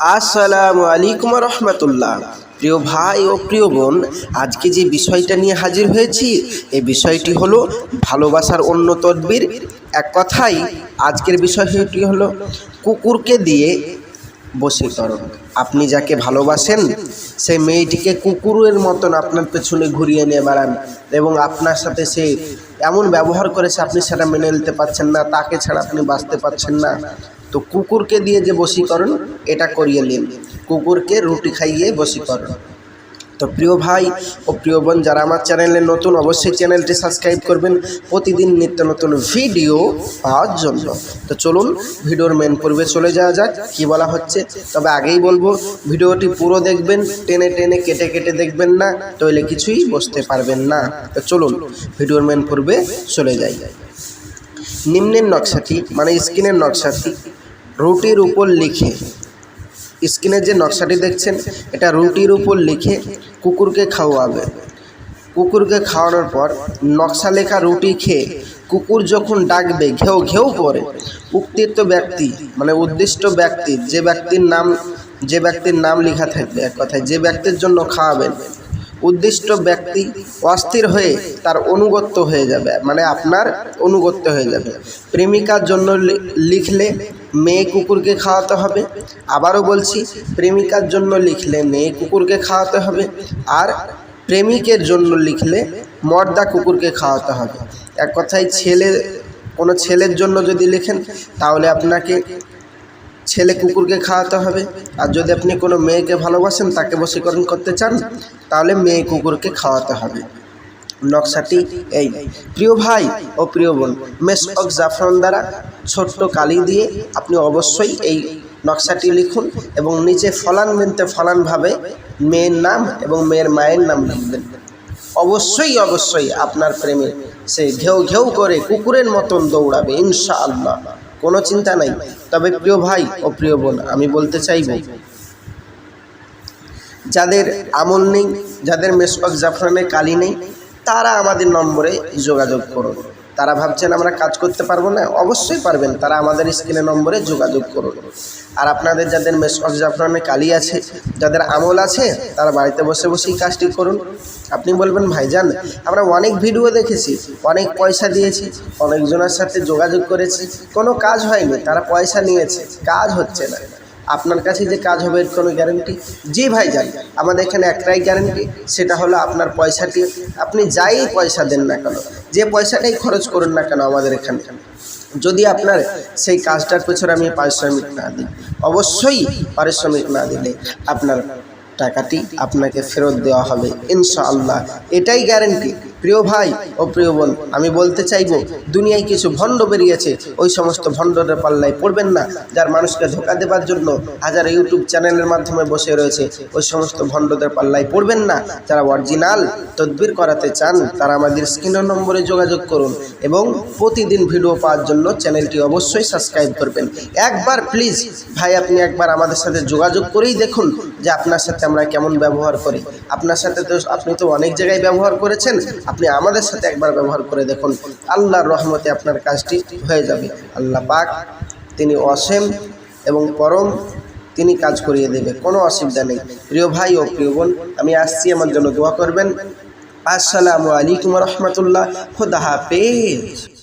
আসসালামু আলাইকুম রহমতুল্লাহ। প্রিয় ভাই ও প্রিয় বোন, আজকে যে বিষয়টা নিয়ে হাজির হয়েছি এই বিষয়টি হলো ভালোবাসার অন্য তদবির। এক কথাই আজকের বিষয়টি হলো কুকুরকে দিয়ে বশীকরণ আপনি যাকে ভালোবাসেন সেই মেয়েটিকে কুকুরের মতন আপনার পেছনে ঘুরিয়ে নিয়ে বেড়ান এবং আপনার সাথে সে এমন ব্যবহার করেছে, আপনি সেটা মেনে নিতে পারছেন না, তাকে ছাড়া আপনি বাঁচতে পারছেন না। তো কুকুরকে দিয়ে যে বশীকরণ, এটা করিয়ে নিন। কুকুরকে রুটি খাইয়ে বশীকরণ। তো প্রিয় ভাই ও প্রিয় বোন, যারা আমার চ্যানেলে নতুন, অবশ্যই চ্যানেলটি সাবস্ক্রাইব করবেন। প্রতিদিন নিত্য নতুন ভিডিও পাওয়ার জন্য। তো চলুন, ভিডিওর মেন পূর্বে চলে যাওয়া যাক। কি বলা হচ্ছে? তবে আগেই বলব, ভিডিওটি পুরো দেখবেন, টেনে টেনে, কেটে কেটে দেখবেন না তাহলে কিছুই বসতে পারবেন না। তো চলুন, ভিডিওর মেন পূর্বে চলে যাই। নিম্নের নকশাটি মানে স্ক্রিনের নকশাটি রুটির উপর লিখে। স্ক্রিনের যে নকশাটি দেখছেন, এটা রুটির উপর লিখে কুকুরকে খাওয়াবে। কুকুরকে খাওয়ানোর পর নকশা লেখা রুটি খেয়ে কুকুর যখন ডাকবে, ঘেউ ঘেউ করে, উক্তিত ব্যক্তি মানে উদ্দিষ্ট ব্যক্তি, যে ব্যক্তির নাম, যে ব্যক্তির নাম লেখা থাকবে, এক কথায় যে ব্যক্তির জন্য খাওয়াবেন উদ্দিষ্ট ব্যক্তি অস্থির হয়ে তার অনুগত্য হয়ে যাবে মানে আপনার অনুগত্য হয়ে যাবে। প্রেমিকার জন্য লিখলে মেয়ে কুকুরকে খাওয়াতে হবে। আবারও বলছি, প্রেমিকার জন্য লিখলে মেয়ে কুকুরকে খাওয়াতে হবে আর প্রেমিকের জন্য লিখলে মর্দা কুকুরকে খাওয়াতে হবে। এক কথায় ছেলে, কোনো ছেলের জন্য যদি লেখেন, তাহলে আপনাকে ছেলে কুকুরকে খাওয়াতে হবে। আর যদি আপনি কোনো মেয়েকে ভালোবাসেন, তাকে বশীকরণ করতে চান, তাহলে মেয়ে কুকুরকে খাওয়াতে হবে। নকশাটি এই। প্রিয় ভাই ও প্রিয় বোন, মেস মেসক জাফরান দ্বারা ছোট্ট কালি দিয়ে আপনি অবশ্যই এই নকশাটি লিখুন এবং নিচে ফলান মিনতে ফলানভাবে মেয়ের নাম এবং মেয়ের মায়ের নাম লিখবেন। অবশ্যই অবশ্যই আপনার প্রেমে সে ঘেউ ঘেউ করে কুকুরের মতন দৌড়াবে, ইনশাআল্লাহ। কোনো চিন্তা নাই। তবে প্রিয় ভাই ও প্রিয় বোন, আমি বলতে চাইব, যাদের আমল নেই, যাদের মেসক জাফরানের কালি নেই, তারা আমাদের নম্বরে যোগাযোগ করুন। তারা ভাবছেন, আমরা কাজ করতে পারব না? অবশ্যই পারবেন। তারা আমাদের স্ক্রিনে নম্বরে যোগাযোগ করুন। আর আপনাদের যাদের মেসক জাফরানের কালি আছে, যাদের আমল আছে, তারা বাড়িতে বসে বসেই কাজটি করুন। আপনি বলবেন, ভাইজান, আমরা অনেক ভিডিও দেখেছি, অনেক পয়সা দিয়েছি, অনেকজনের সাথে যোগাযোগ করেছি, কোনো কাজ হয়নি, তারা পয়সা নিয়েছে, কাজ হচ্ছে না। আপনার কাছে যে কাজ হবে এর কোনো গ্যারেন্টি জি ভাই যান আমাদের এখানে একটাই গ্যারেন্টি সেটা হলো আপনার পয়সাটি আপনি যাই পয়সা দেন না কেন, যে পয়সাটাই খরচ করুন না কেন আমাদের এখানে। যদি আপনার সেই কাজটার পেছনে আমি পারিশ্রমিক না দিই, অবশ্যই পারিশ্রমিক না দিলে আপনার টাকাটি আপনাকে ফেরত দেওয়া হবে, ইনশাআল্লাহ। এটাই গ্যারেন্টি প্রিয় ভাই ও প্রিয় বোন, আমি বলতে চাইব, দুনিয়ায় কিছু ভণ্ড বেরিয়েছে। ওই সমস্ত ভণ্ডদের পাল্লায় পড়বেন না, যার মানুষকে ধোকা দেবার জন্য হাজার ইউটিউব চ্যানেলের মাধ্যমে বসে রয়েছে। ওই সমস্ত ভণ্ডদের পাল্লায় পড়বেন না, যারা অরিজিনাল তদবির করাতে চান, তারা আমাদের স্ক্রিনের নম্বরে যোগাযোগ করুন এবং প্রতিদিন ভিডিও পাওয়ার জন্য চ্যানেলটি অবশ্যই সাবস্ক্রাইব করবেন। একবার প্লিজ ভাই, আপনি একবার আমাদের সাথে যোগাযোগ করেই দেখুন যে আপনার সাথে আমরা কেমন ব্যবহার করি। আপনার সাথে তো আপনি তো অনেক জায়গায় ব্যবহার করেছেন আপনি আমাদের সাথে একবার ব্যবহার করে দেখুন। আল্লাহর রহমতে আপনার কাজটি হয়ে যাবে। আল্লাহ পাক তিনি অসেম এবং পরম তিনি কাজ করিয়ে দেবে। কোনো অসুবিধা নেই। প্রিয় ভাই ও প্রিয় বোন, আমি আসছি। আমার জন্য দোয়া করবেন। আসসালামু আলাইকুম রহমতুল্লাহ। খুদা হাফেজ।